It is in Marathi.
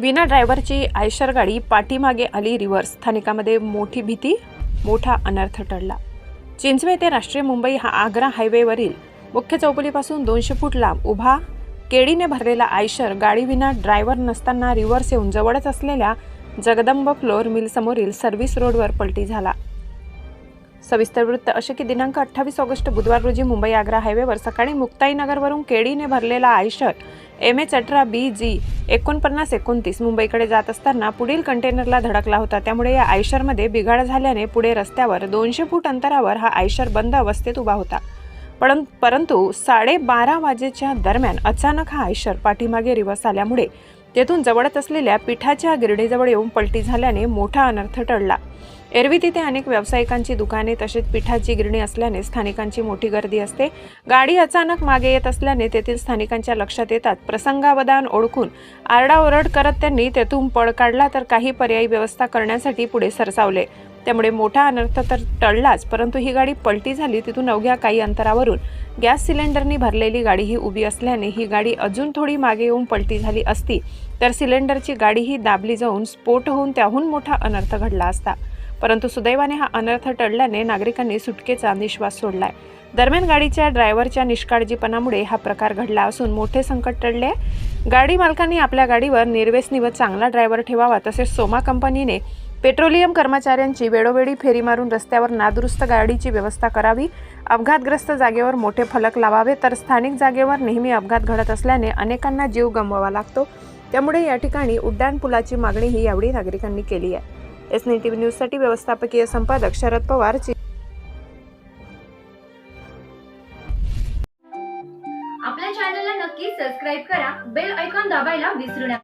विना ड्रायव्हरची आयशर गाडी पाठीमागे आली रिव्हर्स. स्थानिकामध्ये मोठी भीती मोठा अनर्थ टळला. चिंचवे ते राष्ट्रीय मुंबई हा आग्रा हायवेवरील मुख्य चौपलीपासून दोनशे फूट लांब उभा केडीने भरलेला आयशर गाडीविना ड्रायव्हर नसताना रिव्हर्स येऊन जवळच असलेल्या जगदंब फ्लोअर मिलसमोरील सर्व्हिस रोडवर पलटी झाला. सविस्तर वृत्त असे की दिनांक अठ्ठावीस ऑगस्ट बुधवार रोजी मुंबई आग्रा हायवेवर सकाळी मुक्ताईनगरवरून केडीने भरलेला आयशर एम एच अठरा बी जी एकोणपन्नास एकोणतीस मुंबईकडे जात असताना पुढील कंटेनरला धडकला होता. त्यामुळे या आयशरमध्ये बिघाड झाल्याने पुढे रस्त्यावर दोनशे फूट अंतरावर हा आयशर बंद अवस्थेत उभा होता. पण परंतु साडेबारा वाजेच्या दरम्यान अचानक हा आयशर पाठीमागे रिवर्स आल्यामुळे तेथून जवळच असलेल्या पिठाच्या गिरडीजवळ येऊन पलटी झाल्याने मोठा अनर्थ टळला. एरवी तिथे अनेक व्यावसायिकांची दुकाने तसेच पिठाची गिरणी असल्याने स्थानिकांची मोठी गर्दी असते. गाडी अचानक मागे येत असल्याने तेथील स्थानिकांच्या लक्षात येतात प्रसंगावधान ओळखून आरडाओरड करत त्यांनी तेथून पळ काढला तर काही पर्यायी व्यवस्था करण्यासाठी पुढे सरसावले. त्यामुळे मोठा अनर्थ तर टळलाच परंतु ही गाडी पलटी झाली तिथून अवघ्या काही अंतरावरून. गॅस सिलेंडरनी भरलेली गाडी ही उभी असल्याने ही गाडी अजून थोडी मागे येऊन पलटी झाली असती तर सिलेंडरची गाडीही दाबली जाऊन स्फोट होऊन त्याहून मोठा अनर्थ घडला असता. परंतु सुदैवाने हा अनर्थ टळल्याने नागरिकांनी सुटकेचा निश्वास सोडलाय. दरम्यान गाडीच्या ड्रायव्हरच्या निष्काळजीपणामुळे हा प्रकार घडला असून मोठे संकट टळले आहे. गाडी मालकांनी आपल्या गाडीवर निर्वेसनी व चांगला ड्रायव्हर ठेवावा तसेच सोमा कंपनीने पेट्रोलियम कर्मचाऱ्यांची वेळोवेळी फेरी मारून रस्त्यावर नादुरुस्त गाडीची व्यवस्था करावी अपघातग्रस्त जागेवर मोठे फलक लावावे तर स्थानिक जागेवर नेहमी अपघात घडत असल्याने अनेकांना जीव गमवावा लागतो. त्यामुळे या ठिकाणी उड्डाणपुलाची मागणीही यावेळी नागरिकांनी केली आहे. एस टी व्ही न्यूजसाठी व्यवस्थापकीय संपादक शरद पवार आपल्या चॅनलला नक्की सबस्क्राईब करा बेल ऐकॉन दाबायला विसरू नका.